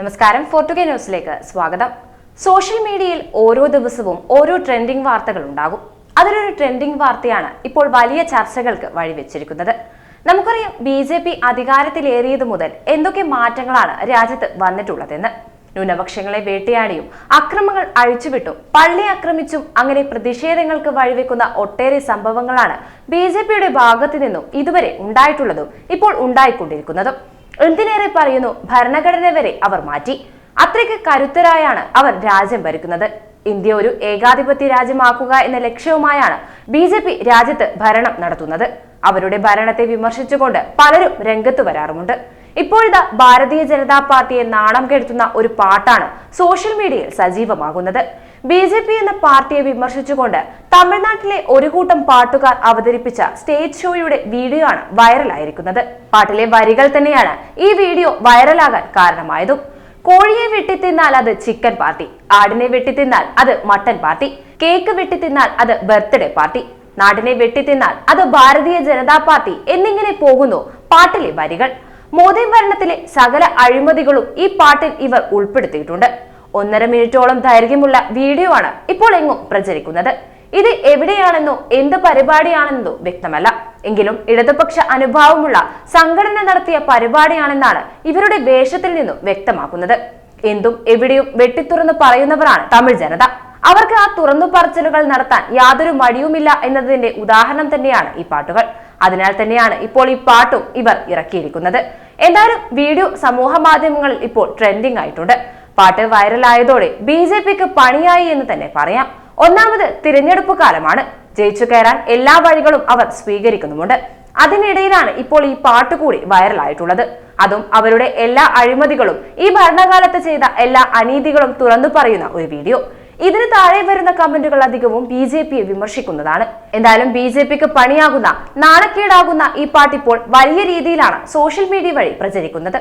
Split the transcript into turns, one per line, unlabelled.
നമസ്കാരം. ഫോർട്ടുഗേ ന്യൂസിലേക്ക് സ്വാഗതം. സോഷ്യൽ മീഡിയയിൽ ഓരോ ദിവസവും ഓരോ ട്രെൻഡിംഗ് വാർത്തകൾ ഉണ്ടാകും. അതിലൊരു ട്രെൻഡിംഗ് വാർത്തയാണ് ഇപ്പോൾ വലിയ ചർച്ചകൾക്ക് വഴിവെച്ചിരിക്കുന്നത്. നമുക്കറിയാം ബി ജെ പി അധികാരത്തിലേറിയത് മുതൽ എന്തൊക്കെ മാറ്റങ്ങളാണ് രാജ്യത്ത് വന്നിട്ടുള്ളതെന്ന്. ന്യൂനപക്ഷങ്ങളെ വേട്ടയാടിയും അക്രമങ്ങൾ അഴിച്ചുവിട്ടും പള്ളി ആക്രമിച്ചും അങ്ങനെ പ്രതിഷേധങ്ങൾക്ക് വഴിവെക്കുന്ന ഒട്ടേറെ സംഭവങ്ങളാണ് ബി ജെ പിയുടെ ഭാഗത്തു നിന്നും ഇതുവരെ ഉണ്ടായിട്ടുള്ളതും ഇപ്പോൾ ഉണ്ടായിക്കൊണ്ടിരിക്കുന്നതും. എന്തിനേറെ പറയുന്നു? ഭരണഘടന വരെ അവർ മാറ്റി. അത്രയ്ക്ക് കരുത്തരായാണ് അവർ രാജ്യം ഭരിക്കുന്നത്. ഇന്ത്യ ഒരു ഏകാധിപത്യ രാജ്യമാക്കുക എന്ന ലക്ഷ്യവുമായാണ് ബി ജെ പി രാജ്യത്ത് ഭരണം നടത്തുന്നത്. അവരുടെ ഭരണത്തെ വിമർശിച്ചുകൊണ്ട് പലരും രംഗത്ത് വരാറുമുണ്ട്. ഇപ്പോഴിതാ ഭാരതീയ ജനതാ പാർട്ടിയെ നാണം കെടുത്തുന്ന ഒരു പാട്ടാണ് സോഷ്യൽ മീഡിയയിൽ സജീവമാകുന്നത്. ബി ജെ പി എന്ന പാർട്ടിയെ വിമർശിച്ചുകൊണ്ട് തമിഴ്നാട്ടിലെ ഒരു കൂട്ടം പാട്ടുകാർ അവതരിപ്പിച്ച സ്റ്റേജ് ഷോയുടെ വീഡിയോ ആണ് വൈറലായിരിക്കുന്നത്. പാട്ടിലെ വരികൾ തന്നെയാണ് ഈ വീഡിയോ വൈറലാകാൻ കാരണമായതും. കോഴിയെ വെട്ടി വെട്ടിത്തിന്നാൽ അത് ചിക്കൻ പാർട്ടി ആടിനെ വെട്ടി വെട്ടിത്തിന്നാൽ അത് മട്ടൻ പാർട്ടി കേക്ക് വെട്ടി വെട്ടിത്തിന്നാൽ അത് ബർത്ത്ഡേ പാർട്ടി നാടിനെ വെട്ടി വെട്ടിത്തിന്നാൽ അത് ഭാരതീയ ജനതാ പാർട്ടി എന്നിങ്ങനെ പോകുന്നു പാട്ടിലെ വരികൾ. മോദി ഭരണത്തിലെ സകല അഴിമതികളും ഈ പാട്ടിൽ ഇവർ ഉൾപ്പെടുത്തിയിട്ടുണ്ട്. ഒന്നര മിനിറ്റോളം ദൈർഘ്യമുള്ള വീഡിയോ ആണ് ഇപ്പോൾ എങ്ങും പ്രചരിക്കുന്നത്. ഇത് എവിടെയാണെന്നോ എന്ത് പരിപാടിയാണെന്നോ വ്യക്തമല്ല. എങ്കിലും ഇടതുപക്ഷ അനുഭാവമുള്ള സംഘടന നടത്തിയ പരിപാടിയാണെന്നാണ് ഇവരുടെ വേഷത്തിൽ നിന്നും വ്യക്തമാക്കുന്നത്. എന്തും എവിടെയും വെട്ടിത്തുറന്ന് പറയുന്നവരാണ് തമിഴ് ജനത. അവർക്ക് ആ തുറന്നു പറച്ചിലുകൾ നടത്താൻ യാതൊരു മടിയുമില്ല എന്നതിന്റെ ഉദാഹരണം തന്നെയാണ് ഈ പാട്ടുകൾ. അതിനാൽ തന്നെയാണ് ഇപ്പോൾ ഈ പാട്ടും ഇവർ ഇറക്കിയിരിക്കുന്നത്. എന്തായാലും വീഡിയോ സമൂഹ മാധ്യമങ്ങളിൽ ഇപ്പോൾ ട്രെൻഡിംഗ് ആയിട്ടുണ്ട്. പാട്ട് വൈറലായതോടെ ബി ജെ പിക്ക് പണിയായി എന്ന് തന്നെ പറയാം. ഒന്നാമത് തിരഞ്ഞെടുപ്പ് കാലമാണ്. ജയിച്ചു കയറാൻ എല്ലാ വഴികളും അവർ സ്വീകരിക്കുന്നുമുണ്ട്. അതിനിടയിലാണ് ഇപ്പോൾ ഈ പാട്ട് കൂടി വൈറലായിട്ടുള്ളത്. അതും അവരുടെ എല്ലാ അഴിമതികളും ഈ ഭരണകാലത്ത് ചെയ്ത എല്ലാ അനീതികളും തുറന്നു പറയുന്ന ഒരു വീഡിയോ. ഇതിന് താഴെ വരുന്ന കമന്റുകൾ അധികവും ബി ജെ പിയെ വിമർശിക്കുന്നതാണ്. എന്തായാലും ബി ജെ പിക്ക് പണിയാകുന്ന നാണക്കേടാകുന്ന ഈ പാട്ടിപ്പോൾ വലിയ രീതിയിലാണ് സോഷ്യൽ മീഡിയ വഴി പ്രചരിക്കുന്നത്.